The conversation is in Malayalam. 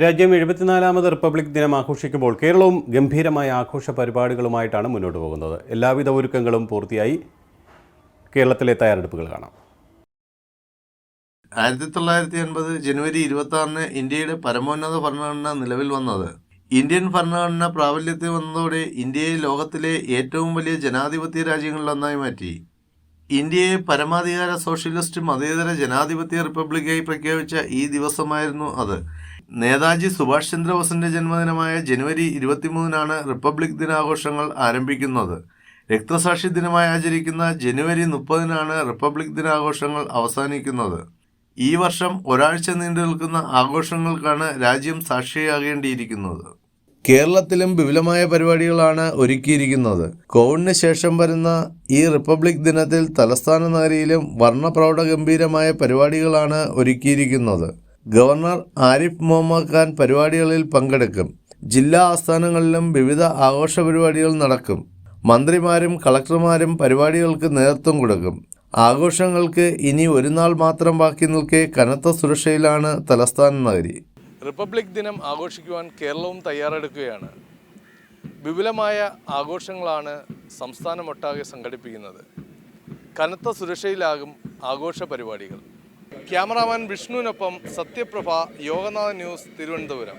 രാജ്യം എഴുപത്തിനാലാമത് റിപ്പബ്ലിക് ദിനം ആഘോഷിക്കുമ്പോൾ കേരളവും ഗംഭീരമായ ആഘോഷ പരിപാടികളുമായിട്ടാണ് മുന്നോട്ട് പോകുന്നത്. എല്ലാവിധ ഒരുക്കങ്ങളും പൂർത്തിയായി കേരളത്തിലെ തയ്യാറെടുപ്പുകൾ കാണാം. ആയിരത്തി തൊള്ളായിരത്തി എൺപത് ജനുവരി ഇരുപത്തി ആറിന് ഇന്ത്യയുടെ പരമോന്നത ഭരണഘടന നിലവിൽ വന്നത്. ഇന്ത്യൻ ഭരണഘടന പ്രാബല്യത്തിൽ വന്നതോടെ ഇന്ത്യയെ ലോകത്തിലെ ഏറ്റവും വലിയ ജനാധിപത്യ രാജ്യങ്ങളിലൊന്നായി മാറ്റി. ഇന്ത്യയെ പരമാധികാര സോഷ്യലിസ്റ്റ് മതേതര ജനാധിപത്യ റിപ്പബ്ലിക്കായി പ്രഖ്യാപിച്ച ഈ ദിവസമായിരുന്നു അത്. നേതാജി സുഭാഷ് ചന്ദ്രബോസിന്റെ ജന്മദിനമായ ജനുവരി ഇരുപത്തിമൂന്നിനാണ് റിപ്പബ്ലിക് ദിനാഘോഷങ്ങൾ ആരംഭിക്കുന്നത്. രക്തസാക്ഷി ദിനമായി ആചരിക്കുന്ന ജനുവരി മുപ്പതിനാണ് റിപ്പബ്ലിക് ദിനാഘോഷങ്ങൾ അവസാനിക്കുന്നത്. ഈ വർഷം ഒരാഴ്ച നീണ്ടു നിൽക്കുന്ന ആഘോഷങ്ങൾക്കാണ് രാജ്യം സാക്ഷിയാകേണ്ടിയിരിക്കുന്നത്. കേരളത്തിലും വിപുലമായ പരിപാടികളാണ് ഒരുക്കിയിരിക്കുന്നത്. കോവിഡിന് ശേഷം വരുന്ന ഈ റിപ്പബ്ലിക് ദിനത്തിൽ തലസ്ഥാന നഗരിയിലും വർണപ്രൗഢഗംഭീരമായ പരിപാടികളാണ് ഒരുക്കിയിരിക്കുന്നത്. ഗവർണർ ആരിഫ് മുഹമ്മദ് ഖാൻ പരിപാടികളിൽ പങ്കെടുക്കും. ജില്ലാ ആസ്ഥാനങ്ങളിലും വിവിധ ആഘോഷ പരിപാടികൾ നടക്കും. മന്ത്രിമാരും കളക്ടർമാരും പരിപാടികൾക്ക് നേതൃത്വം കൊടുക്കും. ആഘോഷങ്ങൾക്ക് ഇനി ഒരു നാൾ മാത്രം ബാക്കി നിൽക്കെ കനത്ത സുരക്ഷയിലാണ് തലസ്ഥാന നഗരി. റിപ്പബ്ലിക് ദിനം ആഘോഷിക്കുവാൻ കേരളവും തയ്യാറെടുക്കുകയാണ്. വിപുലമായ ആഘോഷങ്ങളാണ് സംസ്ഥാനമൊട്ടാകെ സംഘടിപ്പിക്കുന്നത്. കനത്ത സുരക്ഷയിലാകും ആഘോഷ പരിപാടികൾ. ക്യാമറാമാൻ വിഷ്ണുവിനൊപ്പം സത്യപ്രഭ യോഗനാഥ ന്യൂസ് തിരുവനന്തപുരം.